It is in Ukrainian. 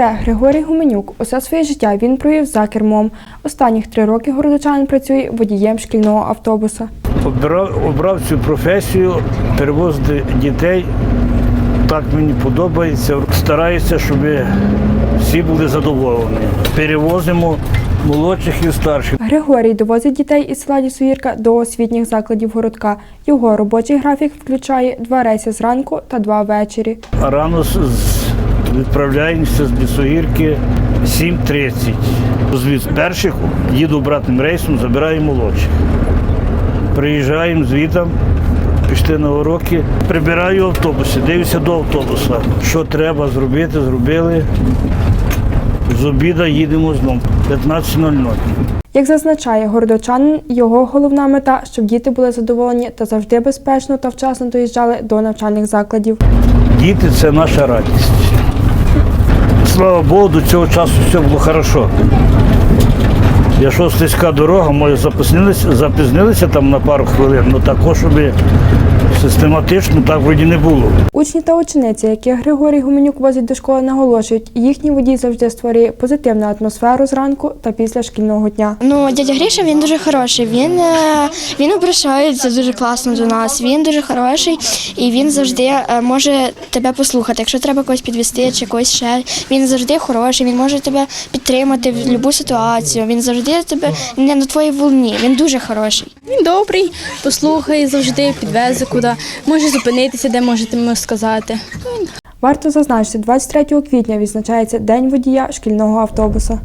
Це Григорій Гуменюк. Усе своє життя він провів за кермом. Останніх три роки городочанин працює водієм шкільного автобуса. Обрав, обрав цю професію, перевозити дітей. Так мені подобається. Стараюся, щоб всі були задоволені. Перевозимо молодших і старших. Григорій довозить дітей із села Лісовірка до освітніх закладів городка. Його робочий графік включає два рейси зранку та два ввечері. Рано з- відправляємося з лісогірки 7.30. З перших їду обратним рейсом, забираю молодших. Приїжджаємо звітом, пішли на уроки, прибираю автобуси, дивлюся до автобуса. Що треба зробити, зробили. З обіда їдемо знову 15.00. Як зазначає городочанин, його головна мета, щоб діти були задоволені та завжди безпечно та вчасно доїжджали до навчальних закладів. Діти це наша радість. Слава Богу, до цього часу все було хорошо. Якщо слизька дорога, може запізнилися, запізнилися там на пару хвилин, але також, щоб систематично так вроді не було. Учні та учениці, яких Григорій Гуменюк возить до школи, наголошують, їхній водій завжди створює позитивну атмосферу зранку та після шкільного дня. Ну, дядя Гріша він дуже хороший. Він, е, він обращається дуже класно до нас. Він дуже хороший і він завжди е, може тебе послухати. Якщо треба когось підвести чи когось ще, він завжди хороший. Він може тебе підтримати в будь-яку ситуацію. Він завжди тебе не на твоїй волні. Він дуже хороший. Він добрий, послухає завжди, підвезе куди. Може зупинитися, де можете йому сказати. Варто зазначити, 23 квітня відзначається День водія шкільного автобуса.